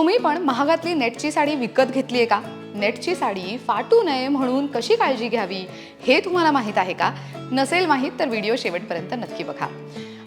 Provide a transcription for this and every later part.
तुम्ही पण महागातली नेटची साडी विकत घेतली आहे का? नेटची साडी फाटू नये म्हणून कशी काळजी घ्यावी हे तुम्हाला माहीत आहे का? नसेल माहीत तर व्हिडिओ शेवटपर्यंत नक्की बघा.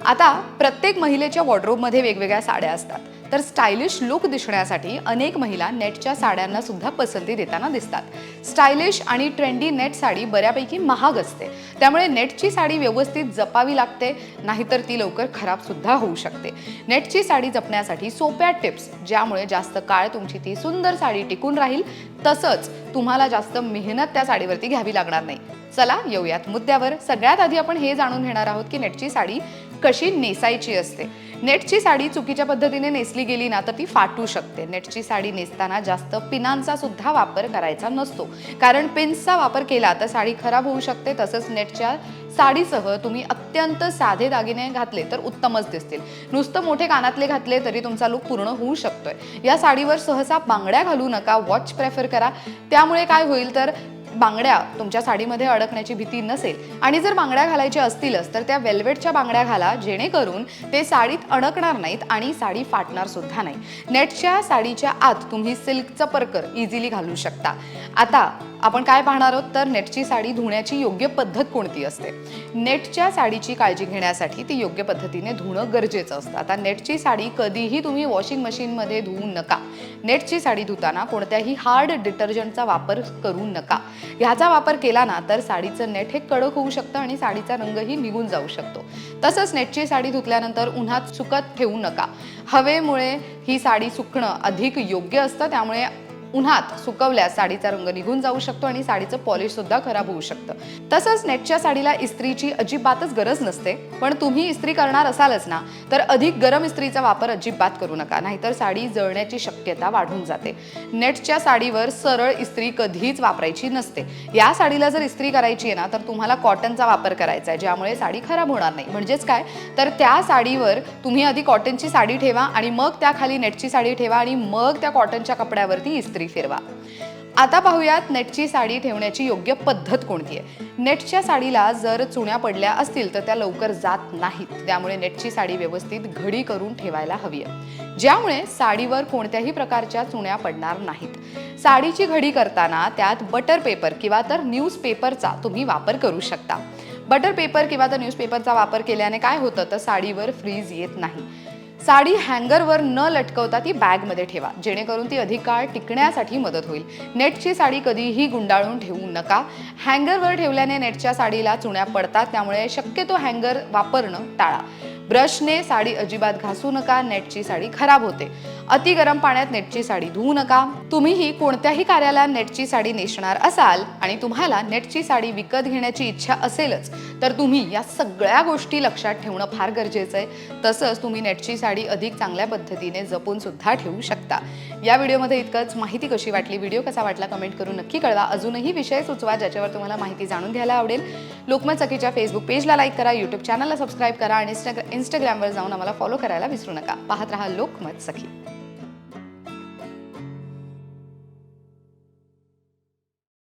आता प्रत्येक महिलेच्या वॉर्ड्रोबमध्ये वेगवेगळ्या साड्या असतात. तर स्टायलिश लुक दिसण्यासाठी अनेक महिला नेटच्या साड्यांना सुद्धा पसंती देताना दिसतात. स्टायलिश आणि ट्रेंडी नेट साडी बऱ्यापैकी महाग असते. त्यामुळे नेटची साडी व्यवस्थित जपावी लागते नाहीतर ती लवकर खराब सुद्धा होऊ शकते. नेटची साडी जपण्यासाठी सोप्या टिप्स ज्यामुळे जास्त काळ तुमची ती सुंदर साडी टिकून राहील तसंच तुम्हाला जास्त मेहनत त्या साडीवरती घ्यावी लागणार नाही. चला येऊयात. मुद्द्यावर सगळ्यात आधी आपण हे जाणून घेणार आहोत की नेटची साडी कशी नेसायची असते. नेटची साडी चुकीच्या पद्धतीने नेसली गेली ना तर ती फाटू शकते. नेटची साडी नेसताना जास्त पिनांचा सुद्धा वापर करायचा नसतो. कारण पिन्सचा वापर केला तर साडी खराब होऊ शकते. तसंच नेटच्या साडीसह तुम्ही अत्यंत साधे दागिने घातले तर उत्तमच दिसतील. नुसतं मोठे कानातले घातले तरी तुमचा लुक पूर्ण होऊ शकतोय. या साडीवर सहसा बांगड्या घालू नका वॉच प्रेफर करा. त्यामुळे काय होईल तर बांगड्या तुमच्या साडीमध्ये अडकण्याची भीती नसेल आणि जर बांगड्या घालायच्या असतीलच तर त्या वेल्वेटच्या बांगड्या घाला जेणेकरून ते साडीत अडकणार नाहीत आणि साडी फाटणार सुद्धा नाही. नेटच्या साडीच्या आत तुम्ही सिल्कचं परकर इझिली घालू शकता. आता आपण काय पाहणार आहोत? तर नेटची साडी धुण्याची योग्य पद्धत कोणती असते? नेटच्या साडीची काळजी घेण्यासाठी ती योग्य पद्धतीने धुणं गरजेचं असतं. आता नेटची साडी कधीही तुम्ही वॉशिंग मशीनमध्ये धुवू नका. नेटची साडी धुताना कोणत्याही हार्ड डिटर्जंटचा वापर करू नका. ह्याचा वापर केला ना तर साडीचं नेट हे कडक होऊ शकतं आणि साडीचा रंगही निघून जाऊ शकतो. तसंच नेटची साडी धुतल्यानंतर उन्हात सुकत ठेवू नका. हवेमुळे ही साडी सुकणं अधिक योग्य असतं. त्यामुळे उन्हात सुकवल्यास साडीचा रंग निघून जाऊ शकतो आणि साडीचं पॉलिश सुद्धा खराब होऊ शकतं. तसंच नेटच्या साडीला इस्त्रीची अजिबातच गरज नसते. पण तुम्ही इस्त्री करणार असालच ना तर अधिक गरम इस्त्रीचा वापर अजिबात करू नका. नाहीतर साडी जळण्याची शक्यता वाढून जाते. नेटच्या साडीवर सरळ इस्त्री कधीच वापरायची नसते. या साडीला जर इस्त्री करायची आहे ना तर तुम्हाला कॉटनचा वापर करायचा आहे ज्यामुळे साडी खराब होणार नाही. म्हणजेच काय? तर त्या साडीवर तुम्ही आधी कॉटनची साडी ठेवा आणि मग त्याखाली नेटची साडी ठेवा आणि मग त्या कॉटनच्या कपड्यावरती इस्त्री फिरवा. आता पाहूयात नेटची साडी ठेवण्याची योग्य पद्धत कोणती आहे? नेटच्या साडीला जर चुण्या पडल्या असतील तर त्या लवकर जात नाहीत. त्यामुळे नेटची साडी व्यवस्थित घडी करून ठेवायला हवी आहे. ज्यामुळे साडीवर कोणत्याही प्रकारच्या चुण्या पडणार नाहीत. साडीची घडी करताना त्यात बटर पेपर किंवा तर न्यूजपेपरचा तुम्ही वापर करू शकता. बटर पेपर किंवा तर न्यूजपेपरचा वापर केल्याने काय होतं? तर साडीवर फ्रीज येत नाही. साडी हँगरवर न लटकवता ती बॅगमध्ये ठेवा. जेणेकरून ती अधिक काळ टिकण्यासाठी मदत होईल. नेटची साडी कधीही गुंडाळून ठेवू नका. हँगरवर ठेवल्याने नेटच्या साडीला चुण्या पडतात त्यामुळे शक्यतो हँगर वापरणं टाळा. ब्रशने साडी अजिबात घासू नका नेटची साडी खराब होते. अति गरम पाण्यात नेटची साडी धुवू नका. तुम्हीही कोणत्याही कार्याला नेटची साडी नेसणार असाल आणि तुम्हाला नेटची साडी विकत घेण्याची इच्छा असेलच तर तुम्ही या सगळ्या गोष्टी लक्षात ठेवणं फार गरजेचं आहे. तसंच तुम्ही नेटची साडी अधिक चांगल्या पद्धतीने जपून सुद्धा ठेवू शकता. या व्हिडिओमध्ये इतकंच. माहिती कशी वाटली व्हिडिओ कसा वाटला कमेंट करून नक्की कळवा. अजूनही विषय सुचवा ज्याच्यावर तुम्हाला माहिती जाणून घ्यायला आवडेल. लोकमत सखीच्या फेसबुक पेजला लाईक करा युट्यूब चॅनलला सबस्क्राईब करा आणि इंस्टाग्रामवर जाऊन आम्हाला फॉलो करायला विसरू नका. पाहत रहा लोकमत सखी.